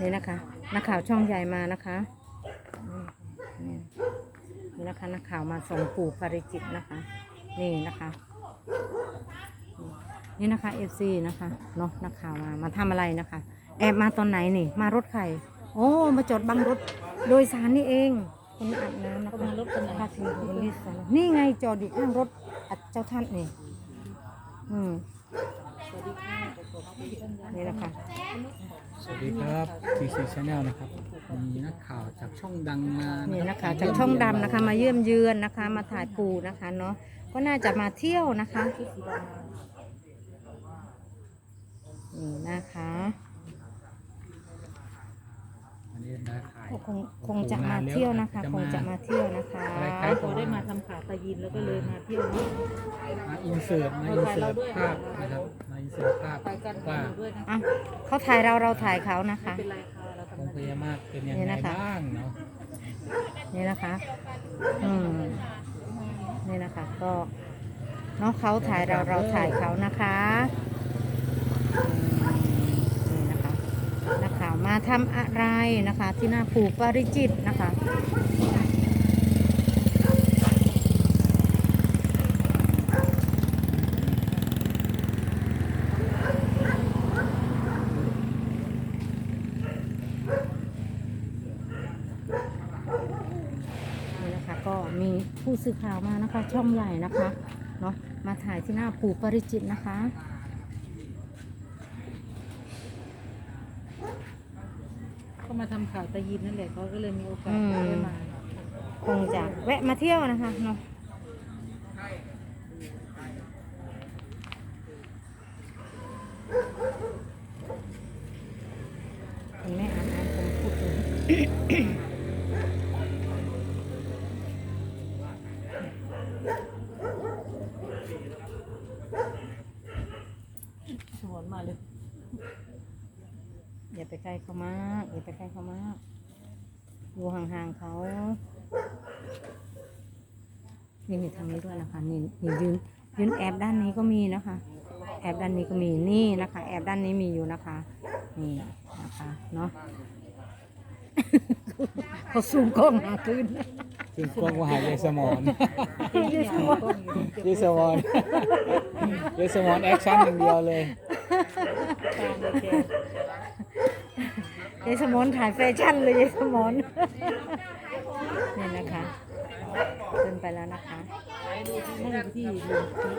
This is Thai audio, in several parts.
นี่นะคะนักข่าวช่องใหญ่มานะคะนี่นี่นะคะนักข่าวมาส่งปู่ปาริจิตนะคะ นี่นะคะ นี่นะคะเอฟซีนะคะเนาะนักข่าวมามาทำอะไรนะคะ แอบมาตอนไหนนี่มารถใครโอ้มาจอดบังรถโดยสารนี่เองคนอาบน้ำนะคะรถกันพาถึงคนนี้สารนี่ไงจอดอยู่ข้างรถอัดเจ้าท่านนี่อืมนี่นะคะ สวัสดีครับ TC Channel นะครับ มีนักข่าวจากช่องดังมานี่นี่นะคะจากช่องดำนะคะ มาเยี่ยมเยือนนะคะ มาถ่ายปูนะคะเนาะก็น่าจะมาเที่ยวนะคะนี่นะคะอันนี้ได้ถ่ายก็คงคงจะมาเที่ยวนะคะ คงจะมาเที่ยวนะคะอะไรคพรับอได้มาทำขาตายินแล้วก็เลยมาเที่ยวนี้มาอินเสิร์ตมาอินเสิร์ตภาพนะครับมาอิน เสิร์ตภาพไปกันว่าด้วยนะอะเขาถ่ายเราเราถ่ายเขานะคะเป็นไรค่ะเราองทำค์พญานาคเป็นยังนี่ไงนะคะบ้างเนาะนี่นะคะอืมนี่นะคะ ก็เน้องเขาถ่ายเราเราถ่ายเขานะคะอืมนี่นะคะนักข่าวมาทำอะไรนะคะ ที่หน้าปูปาริจิตนะคะ นี่นะคะก็ มีผู้สื่อข่าวมานะคะ ช่องใหญ่นะคะเนาะมาถ่ายที่หน้าปู่ปาริจิตนะคะเขามาทำข่าวตายินนั่นแหละเขาก็เลยมีโอกาสอืมได้มาคงจะแวะมาเที่ยวนะคะเนาะคุณแม่อ่านอ่านผมพูดถึง สวนมาเลย อย่าไปใกล้เขามากอย่าไปใกล้เขามากอยู่ห่างๆเขานี่มีทางนี้ด้วยนะคะนี่นี่ยืนยืนแอบด้านนี้ก็มีนะคะ แอบด้านนี้ก็มีนี่นะคะ แอบด้านนี้มีอยู่นะคะ นี่นะคะเนาะเขาซูมกล้องหาขึ้นซึ่งกล้องว่าหายยายสมอนยืนมองยายสมอนยายสมอนแอคชั่นอย่างเดียวเลยตามเล ยแกยายสมอนถ่ายแฟชั่นเลยยายสมอนนี่นะคะขึ้นไปแล้วนะคะใช่ที่ลุง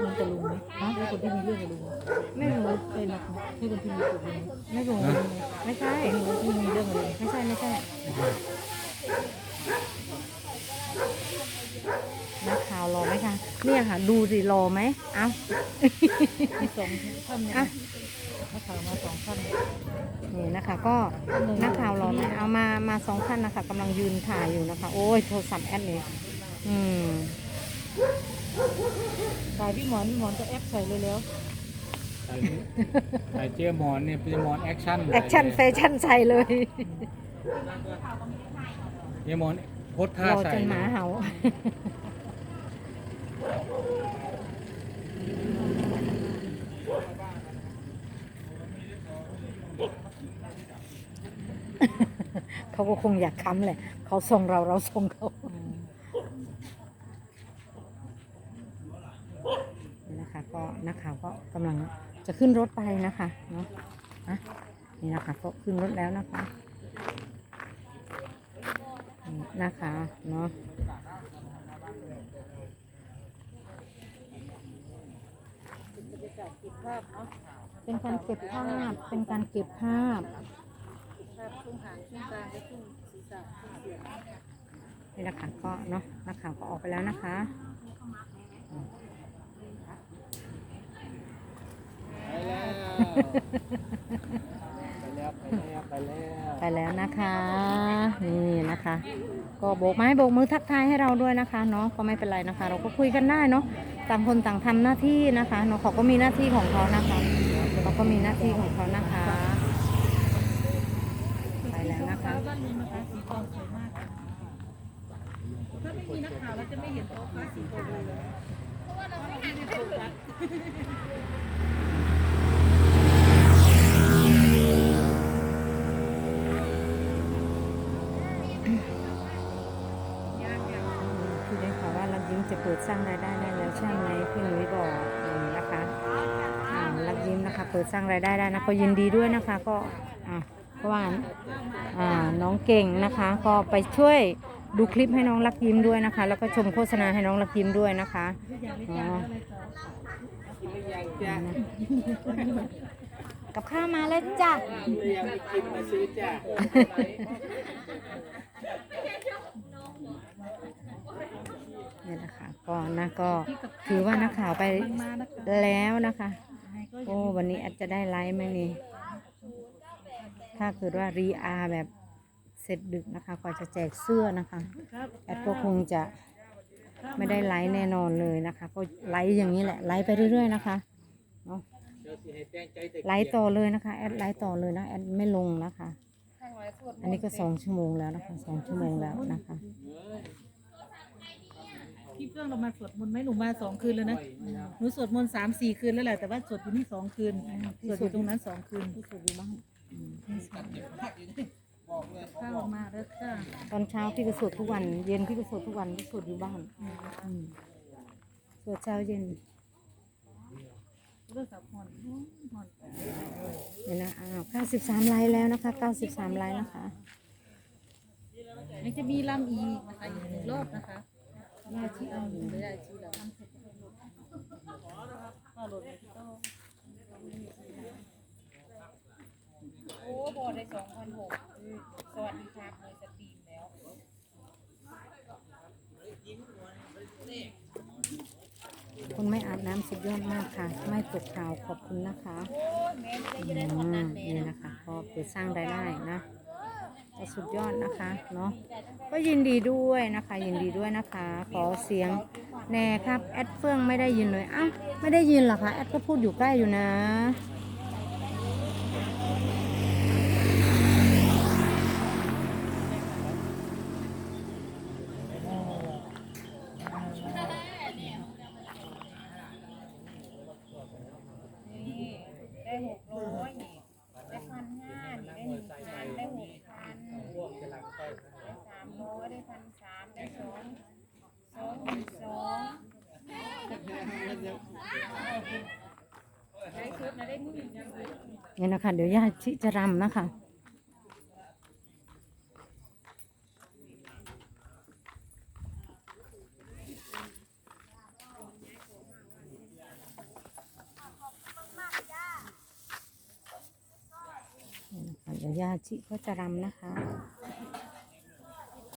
ลุงกับลุงไหมฮะแล้วคนที่มีเรื่องกับลุงไหมไม่รู้ใช่นะใช่คนที่มีกับลุงไหมไม่รู้ไม่ใช่คนที่มีเรื่องกับลุงไม่ใช่ไม่ใช่นักข่าวรอไหมคะเนี่ยค่ะ ดูสิรอไหมเอ้ามีสองท่านเนี่ยอะนักข่าวมาสองท่าน นี่นะคะ ก็นักข่าวรอไหมเอามามาสองท่านนะคะกำลังยืนถ่ายอยู่นะคะ โอ้ยโทรศัพท์แอดนี่อืมถ่ายพี่หมอนพี่หมอนจะแอปใส่เลยแล้วถ่ายเจ๊หมอนเนี่ยเป็นหมอนแอคชั่นแอคชั่นแฟชั่นใส่เลยเจ๊หมอนโพสท่ารอใส่จนหเลมายเห่า เขาก็คงอยากค้ำแหละ เขาส่งเราเราส่งเขานี่นะคะก็นักข่าวก็กำลังจะขึ้นรถไปนะคะเนาะอะนี่นะคะก็ขึ้นรถแล้วนะคะนะคะเนาะเป็นการเก็บภาพ เป็นการเก็บภาพ ภาพช่วงหางช่วงกลางและช่วงศีรษะช่วงเสียงนี่นะคะก็เนาะนักข่าวก็ออกไปแล้วนะคะไปแล้วไปแล้วไปแล้วไปแล้วนะคะนี่นะคะ ก็โบกไม้โบกมือทักทายให้เราด้วยนะคะเนาะก็ไม่เป็นไรนะคะ เราก็คุยกันได้เนาะต่างคนต่างทำหน้าที่นะคะเนาะเขาก็มีหน้าที่ของเขานะคะเขาก็มีหน้าที่ของเขานะคะ มีนักข่าวเราจะไม่เห็นโต๊ะฟ้าสีโบเลยเพราะว่าเราไม่เได้โฟกัที่ได้ข่าวว่าลักยิ้มจะเปิดสร้างรายได้ได้แล้วใช่ไหมพี่หนุ่ยบอกนะคะรักยิ้มนะคะ เปิดสร้างรายได้ได้นะก็ยินดีด้วยนะคะ ก็อะก็ว่าน้องเก่งนะคะ ก็ไปช่วย ดูคลิปให้น้องรักยิ้มด้วยนะคะ แล้วก็ชมโฆษณาให้น้องรักยิ้มด้วยนะคะอ๋อกับข้าวมาแล้วจ้ะยังไม่กินมาซื้อจ้าเนี่ยนะคะก็นะก็ถือว่านักข่าวไปแล้วนะคะ โอ้วันนี้อาจจะได้ไลฟ์ไหมนี่ถ้าเกิดว่ารีอาแบบ เสร็จดึกนะคะก็จะแจกเสื้อนะคะแอดก็คงจะไม่ได้ไลฟ์แน่นอนเลยนะคะ ก็ไลฟ์อย่างนี้แหละไลฟ์ไปเรื่อย ๆ นะคะเนาะเดี๋ยวสิให้แจ้งใจแต่ไลฟ์ต่อเลยนะคะแอดไลฟ์ต่อเลยนะแอดไม่ลงนะคะ อันนี้ก็สองชั่วโมงแล้วนะคะสองชั่วโมงแล้วนะคะพี่เพื่อนเรามาสวดมนต์ไหมหนูมาสองคืนแล้วนะหนูสวดมนต์สามสี่คืนแล้วแหละแต่ว่าสวดอยู่นี่สองคืนสวดอยู่ตรงนั้นสองคืนที่สุดอยู่บ้าน ข้าวมาแล้วจ้าตอนเช้าพี่ก็สวดทุกวัน เย็นพี่ก็สวดทุกวันพี่สวดอยู่บ้านอืมสวดเช้าเย็นเรื่องสับพอนพอนเนี่ยนะอ้าว93ไลค์แล้วนะคะ93ไลค์นะคะยังจะมีลำอีกนะคะอีกหนึ่งรอบนะคะยาชีเอาหนึ่งยาชีเราก็หลด โต๊ะโอ้บอได้สองพันหกสวัสดีครับเลยสตรีมแล้วคุณไม่อาบน้ำสุดยอดมากค่ะ ไม่ตกข่าวขอบคุณนะคะโอ้ยแม่ไม่ได้อืได้หมนั้นมแม่นี่นะคะก็เปิดสร้างรายได้นะก็สุดยอดนะคะเนาะก็ยินดีด้วยนะคะ ยินดีด้วยนะคะ ขอเสียงแน่ครับแอดเฟื่องไม่ได้ยินเลยอ้าไม่ได้ยินเหรอคะแอดก็พูดอยู่ใกล้อยู่นะ นี่ได้หกร้อยนี่ได้พันห้านี่ได้หนึ่งพันได้หกพันได้สามร้อยได้พัน สามได้สองสองหมื่นสองได้ชุดนะได้มื่นหนึ่งเนี่ยนะคะ เดี๋ยวญาติจะรำนะคะเนี่ยนะคะเดี๋ยวญาติก็จะรำนะคะ